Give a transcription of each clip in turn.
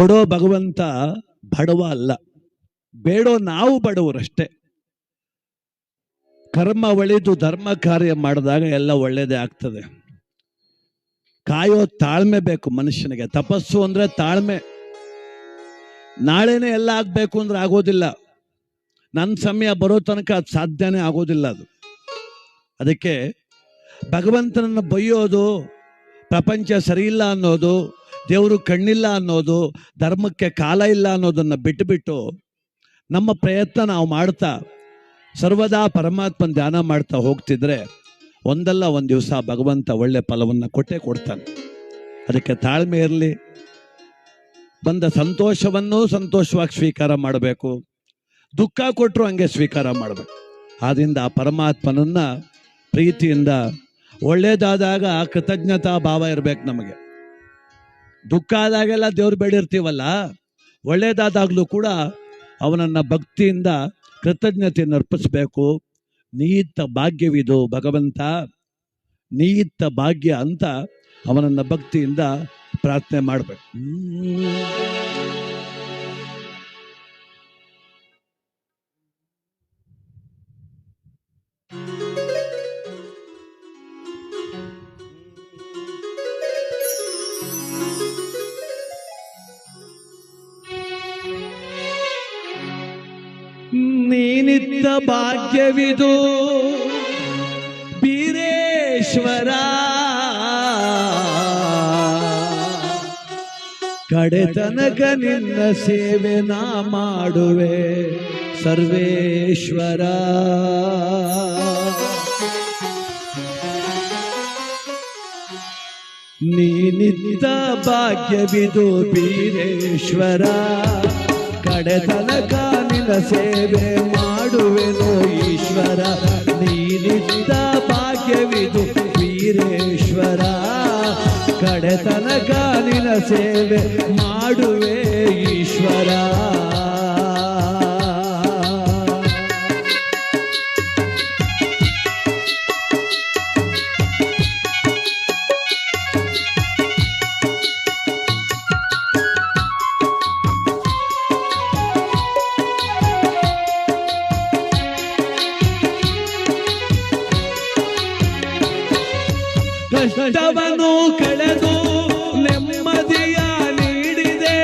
ಕೊಡೋ ಭಗವಂತ ಬಡವ ಅಲ್ಲ. ಬೇಡೋ ನಾವು ಬಡವರಷ್ಟೇ. ಕರ್ಮ ಒಳಿದು ಧರ್ಮ ಕಾರ್ಯ ಮಾಡಿದಾಗ ಎಲ್ಲ ಒಳ್ಳೇದೇ ಆಗ್ತದೆ. ಕಾಯೋ ತಾಳ್ಮೆ ಬೇಕು ಮನುಷ್ಯನಿಗೆ. ತಪಸ್ಸು ಅಂದ್ರೆ ತಾಳ್ಮೆ. ನಾಳೆನೇ ಎಲ್ಲ ಆಗ್ಬೇಕು ಅಂದ್ರೆ ಆಗೋದಿಲ್ಲ. ನನ್ನ ಸಮಯ ಬರೋ ತನಕ ಅದು ಸಾಧ್ಯನೇ ಆಗೋದಿಲ್ಲ ಅದು. ಅದಕ್ಕೆ ಭಗವಂತನನ್ನು ಬೈಯೋದು ಪ್ರಪಂಚ ಸರಿ ಇಲ್ಲ ಅನ್ನೋದು ದೇವರು ಕಣ್ಣಿಲ್ಲ ಅನ್ನೋದು, ಧರ್ಮಕ್ಕೆ ಕಾಲ ಇಲ್ಲ ಅನ್ನೋದನ್ನು ಬಿಟ್ಟುಬಿಟ್ಟು ನಮ್ಮ ಪ್ರಯತ್ನ ನಾವು ಮಾಡ್ತಾ, ಸರ್ವದಾ ಪರಮಾತ್ಮನ ಧ್ಯಾನ ಮಾಡ್ತಾ ಹೋಗ್ತಿದ್ರೆ ಒಂದಲ್ಲ ಒಂದು ದಿವಸ ಭಗವಂತ ಒಳ್ಳೆ ಫಲವನ್ನು ಕೊಟ್ಟೇ ಕೊಡ್ತಾನೆ. ಅದಕ್ಕೆ ತಾಳ್ಮೆ ಇರಲಿ. ಬಂದ ಸಂತೋಷವನ್ನು ಸಂತೋಷವಾಗಿ ಸ್ವೀಕಾರ ಮಾಡಬೇಕು. ದುಃಖ ಕೊಟ್ಟರು ಹಂಗೆ ಸ್ವೀಕಾರ ಮಾಡಬೇಕು. ಆದ್ದರಿಂದ ಆ ಪರಮಾತ್ಮನನ್ನು ಪ್ರೀತಿಯಿಂದ ಒಳ್ಳೆಯದಾದಾಗ ಕೃತಜ್ಞತಾ ಭಾವ ಇರಬೇಕು ನಮಗೆ. ದುಃಖ ಆದಾಗೆಲ್ಲ ದೇವ್ರು ಬೇಡಿರ್ತೀವಲ್ಲ? ಒಳ್ಳೇದಾದಾಗಲೂ ಕೂಡ ಅವನನ್ನ ಭಕ್ತಿಯಿಂದ ಕೃತಜ್ಞತೆಯನ್ನು ಅರ್ಪಿಸ್ಬೇಕು. ನೀತ್ತ ಭಾಗ್ಯವಿದು ಭಗವಂತ. ನೀತ್ತ ಭಾಗ್ಯ ಅಂತ ಅವನನ್ನ ಭಕ್ತಿಯಿಂದ ಪ್ರಾರ್ಥನೆ ಮಾಡಬೇಕು. ಭಾಗ್ಯವಿದು ಬೀರೇಶ್ವರ. ಕಡೆತನಕ ನಿನ್ನ ಸೇವೆ ನಾ ಮಾಡುವೆ ಸರ್ವೇಶ್ವರ. ನೀನಿದ್ದ ಭಾಗ್ಯವಿದು ಬೀರೇಶ್ವರ. ಕಡೆತನಕ ನಿನ್ನ ಸೇವೆ ಮಾಡುವೆನು ಈಶ್ವರ? ನೀನಿದ್ದ ಭಾಗ್ಯವಿದು ವೀರೇಶ್ವರ. ಕಡೆತನಕ ನಿನ್ನ ಸೇವೆ ಮಾಡುವೆ ಕಷ್ಟವನ್ನು ಕಳೆದು ನೆಮ್ಮದಿಯ ನೀಡಿದೆ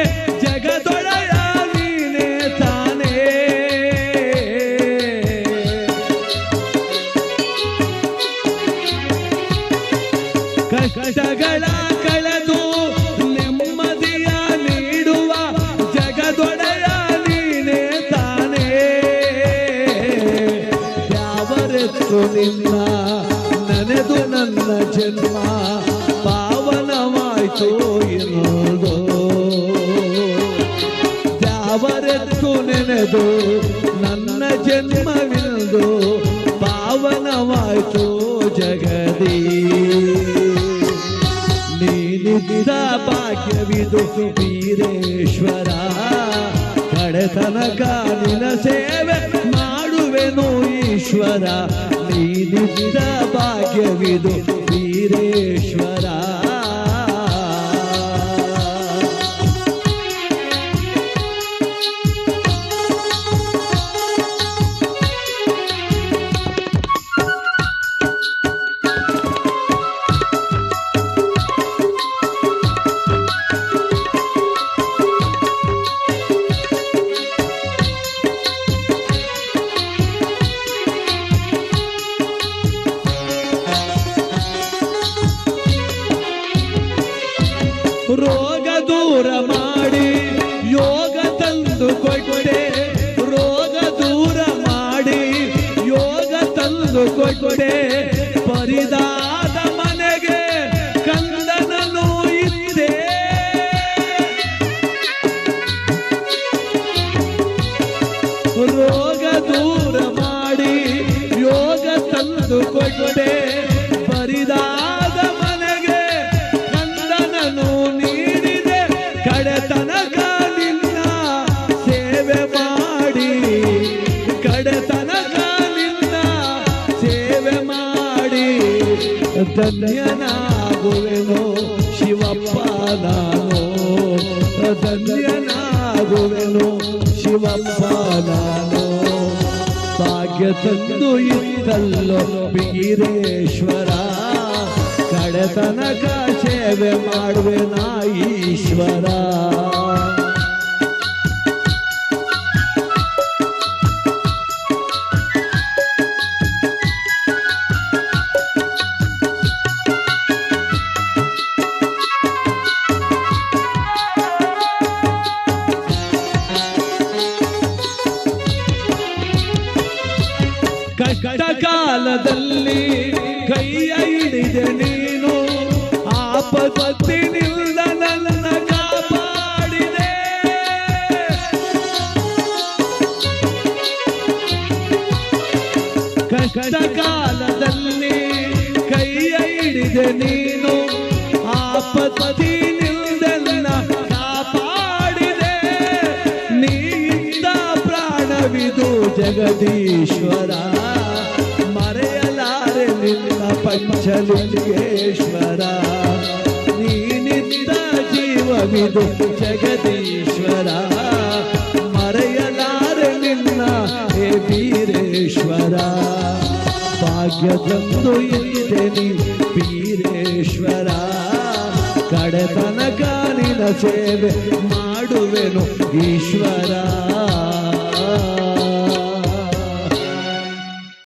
ಜಗದೊಡೆಯ ನೀನೇ ತಾನೇ. ಕಷ್ಟಗಳ ಕಳೆದು ನೆಮ್ಮದಿಯ ನೀಡುವ ಜಗದೊಡೆಯ ನೀನೇ ತಾನೇ. ಯಾವರೆತ್ತು ನಿನ್ನ ನೆನೆದು ನನ್ನ ಜನ್ಮ, ಪಾವನವಾಯ್ತು ಎನ್ನುವುದು. ದ್ಯಾವರೆತ್ತು ನೆನೆದು ನನ್ನ ಜನ್ಮವಿಂದು ಪಾವನವಾಯ್ತು ಜಗದಿ. ನೀನಿದ್ದ ಭಾಗ್ಯವಿದು ವೀರೇಶ್ವರ ಕಡೆತನಕ ನಿನ್ನ ಸೇವೆ ಮಾಡುವೆನು ಈಶ್ವರ ನೀನಿದ್ದ ಭಾಗ್ಯವಿದು ವೀರೇಶ್ವರ. ತಂದು ಕೊಟ್ಟೆ ಪರಿದಾದ ಮನೆಗೆ ಕಂದನನು ಇದ್ದೆ ರೋಗ ದೂರ ಮಾಡಿ, ಯೋಗ ತಂದು ಕೊಟ್ಟೆ ಪರಿದಾದ ಮನೆಗೆ ಕಂದನನು ನೀಡಿದೆ. ಕಡೆತನಕ ಧನ್ಯನಾಗುವೆನು ಶಿವಪ್ಪ ನಾನು. ಧನ್ಯನಾಗುವೆನು ಶಿವಪ್ಪ ಭಾಗ್ಯ ತಂದು ಇತ್ತಲ್ಲೋ ಬೀರೇಶ್ವರ ಕಡೆತನಕ ಸೇವೆ ಮಾಡುವೆ ನಾ ಈಶ್ವರ ಕಷ್ಟ ಕಾಲದಲ್ಲಿ ಕೈಯ ಹಿಡಿದೆ ನೀನು ಆಪತ್ತಿನಿಂದ ನನ್ನ ಕಾಪಾಡಿದೆ. ಕಷ್ಟ ಕಾಲದಲ್ಲಿ ಕೈಯ ಹಿಡಿದೆ ನೀನು ಆಪತ್ತಿ ಪ್ರಾಣವಿದು ಜಗದೀಶ್ವರ. ನೀ ನೀನಿದ್ದ ಜೀವವಿದು ಜಗದೀಶ್ವರ, ಮರೆಯಲಾರೆ ನಿನ್ನ ಹೇ ವೀರೇಶ್ವರ. ಭಾಗ್ಯ ತಂದು ಇದೆ ನೀ ವೀರೇಶ್ವರ, ಕಡೆತನಕ ಕಾಲಿನ ಸೇವೆ ಮಾಡುವೆನು ಈಶ್ವರ.